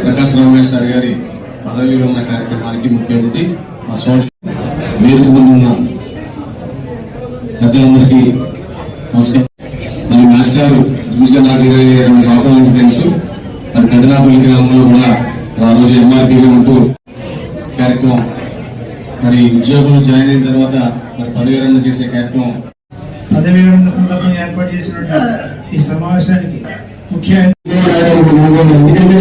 Prakash Ramesh sir గారి పదవి విరమణ కార్యక్రమానికి ముఖ్య అతిథి మా సోదరు వేదిక ముందు ఉన్న పెద్దలందరికీ నమస్కారం. మరి మాస్టర్ చూసిగా నాకు ఇరవై రెండు సంవత్సరాల నుంచి తెలుసు. మరి పెద్దనాపల్లి గ్రామంలో కూడా ఆ రోజు ఎంఆర్పీగా ఉంటూ కార్యక్రమం మరి ఉద్యోగంలో జాయిన్ అయిన తర్వాత మరి పదవి విరమణ చేసే కార్యక్రమం. పదవి విరమణ సందర్భంగా ఏర్పాటు చేసినటువంటి ఈ సమావేశానికి ముఖ్య ఎందుకంటే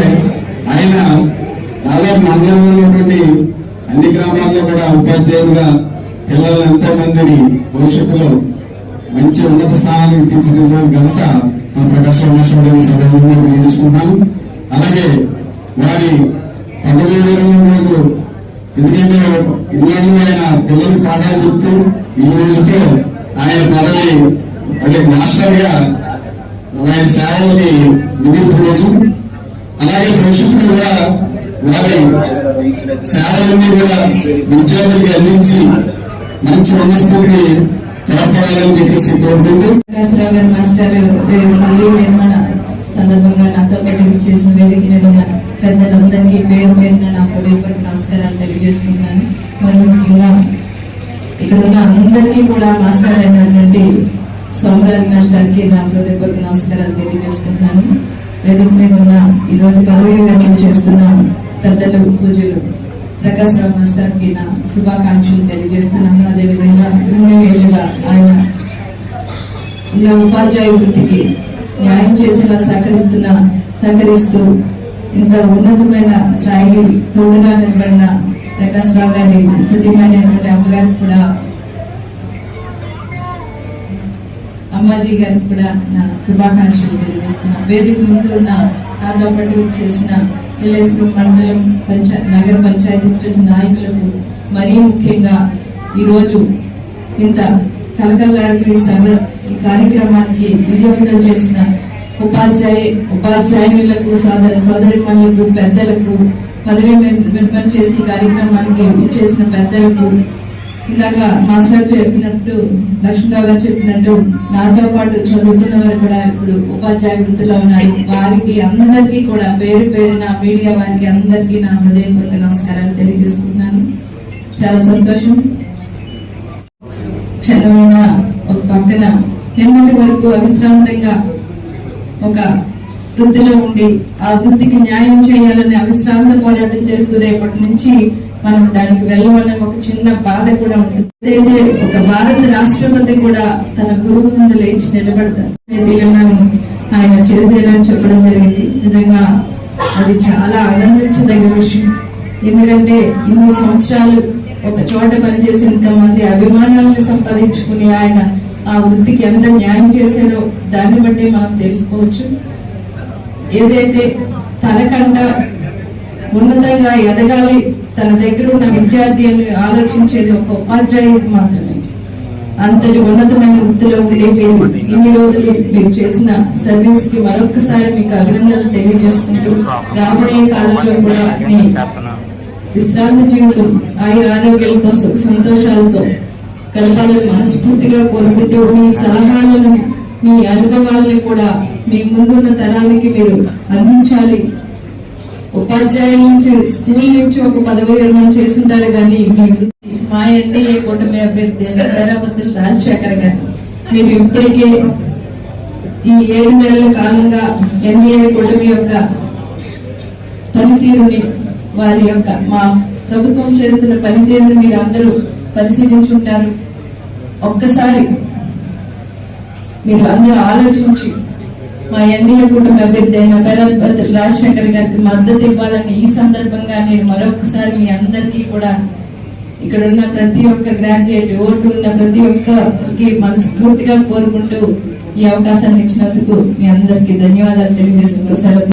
మంచి ఉన్నత స్థానానికి తీర్చిదిద్దిన ఘనత మన ప్రకాశ్ రామేశ్వరం సందర్భంగా తెలియజేసుకుంటున్నాను. అలాగే వారి పదవి విరమణ రోజు ఎందుకంటే ఇన్నాళ్ళు ఆయన పిల్లలకు పాఠాలు చెప్తూ ఈ రోజుతో ఆయన పదవి అదే మాస్టర్గా ఆయన సేవల్ని ముగింపు అలాగే భవిష్యత్తులో కూడా వారి సేవలన్నీ కూడా విద్యార్థులకి అందించి మంచి ఉన్నస్థితికి తోడ్పడాలని చెప్పేసి కోరుకుంటూ ప్రకాశరావు గారు మాస్టర్ పేరు పదవి నిర్మాణ సందర్భంగా నాతో పాటు చేసిన వేదిక మీద ఉన్న పెద్దలందరికీ పేరు పేరున నా హృదయపూర్వక నమస్కారాలు తెలియజేసుకుంటున్నాను. మరి ముఖ్యంగా ఇక్కడ ఉన్న అందరికీ కూడా మాస్టర్ అయినటువంటి సోమరాజ్ మాస్టర్కి నా హృదయపూర్వక నమస్కారాలు తెలియజేసుకుంటున్నాను. వేదిక మీద ఉన్న ఈరోజు పదవి విరమణ చేస్తున్న పెద్దలు పూజలు ప్రకాశ్ రావు మాస్టర్కి నా శుభాకాంక్షలు తెలియజేస్తున్నాను. అదేవిధంగా ఏళ్ళుగా ఆయన నా ఉపాధ్యాయ వృత్తికి న్యాయం చేసేలా సహకరిస్తున్న సహకరిస్తూ ఇంత ఉన్నతమైన స్థాయికి తోడుగా నిలబడిన ప్రకాశ్ రావు గారి సతీమైనటువంటి అమ్మగారికి కూడా అమ్మాజీ గారికి కూడా నా శుభాకాంక్షలు తెలియజేస్తున్నా. వేదిక ముందు ఉన్న నాతో పాటు చేసిన ఎల్ఐసి మండలం పంచా నగర పంచాయతీ వచ్చిన నాయకులకు మరీ ముఖ్యంగా ఈరోజు ఇంత కలకల్లాడుకునే సభ ఈ కార్యక్రమానికి విజయవంతం చేసిన ఉపాధ్యాయ ఉపాధ్యాయులకు సోదర సోదరిమణులకు పెద్దలకు పదవి విరమణ చేసి కార్యక్రమానికి ఇచ్చేసిన పెద్దలకు ఇందాక మాస్టర్ చెప్పినట్టు లక్ష్మీరావు గారు చెప్పినట్టు నాతో పాటు చదువుకున్న వారు కూడా ఇప్పుడు ఉపాధ్యాయ వృత్తిలో ఉన్నారు. వారికి అందరికీ కూడా పేరు పేరు నా మీడియా వారికి అందరికీ నా హృదయపూర్వక నమస్కారాలు తెలియజేసుకుంటున్నాను. చాలా సంతోషం. క్షణమైన ఒక పక్కన నిన్నటి వరకు అవిశ్రాంతంగా ఒక వృత్తిలో ఉండి ఆ వృత్తికి న్యాయం చేయాలని అవిశ్రాంత పోరాటం చేస్తూ రేపటి నుంచి మనం దానికి వెళ్ళమన్న ఒక చిన్న బాధ కూడా ఉంటుంది. అయితే ఒక భారత రాష్ట్రపతి కూడా తన గురువు ముందు లేచి నిలబడతారు. తెలంగాణ ఆయన చేసేదని చెప్పడం జరిగింది. నిజంగా అది చాలా ఆనందించదగ్గ విషయం. ఎందుకంటే ఇన్ని సంవత్సరాలు ఒక చోట పనిచేసి ఇంతమంది అభిమానాలను సంపాదించుకుని ఆయన ఆ వృత్తికి ఎంత న్యాయం చేశారో దాన్ని బట్టి మనం తెలుసుకోవచ్చు. ఏదైతే తనకంట ఉన్నతంగా ఎదగాలి తన దగ్గర ఉన్న విద్యార్థి అని ఆలోచించేది ఒక ఉపాధ్యాయుడు మాత్రమే. అంతటి ఉన్నతమైన వృత్తిలో ఉండే మీరు ఇన్ని రోజులు మీరు చేసిన సర్వీస్కి మరొకసారి మీకు అభినందనలు తెలియజేసుకుంటూ రాబోయే కాలంలో కూడా మీ విశ్రాంతి జీవితం ఆయుర ఆరోగ్యాలతో సుఖ సంతోషాలతో గడపాలని మనస్ఫూర్తిగా కోరుకుంటూ మీ సలహాలను మీ అనుభవాలను కూడా మీ ముందున్న తరానికి మీరు అందించాలి. ఉపాధ్యాయుల నుంచి స్కూల్ నుంచి ఒక పదవి విరమణ చేస్తుంటారు కానీ మీ వృత్తి మా ఎన్డీఏ కూటమి అభ్యర్థి అయిన పేరాపతులు రాజశేఖర్ గారు. మీరు ఇప్పటికే ఈ ఏడు నెలల కాలంగా ఎన్డీఏ కూటమి యొక్క పనితీరుని వారి యొక్క మా ప్రభుత్వం చేస్తున్న పనితీరుని మీరు అందరూ పరిశీలించుంటారు. ఒక్కసారి మీరు అందరూ ఆలోచించి మా ఎన్డీఏ కూటమి అభ్యర్థి అయిన పేరాపతి రాజశేఖర్ గారికి మద్దతు ఇవ్వాలని ఈ సందర్భంగా నేను మరొకసారి మీ అందరికీ కూడా ఇక్కడ ఉన్న ప్రతి ఒక్క గ్రాడ్యుయేట్ ఓటు ఉన్న ప్రతి ఒక్కరికి మనస్ఫూర్తిగా కోరుకుంటూ ఈ అవకాశాన్ని ఇచ్చినందుకు మీ అందరికీ ధన్యవాదాలు తెలియజేసుకుంటూ సెలవు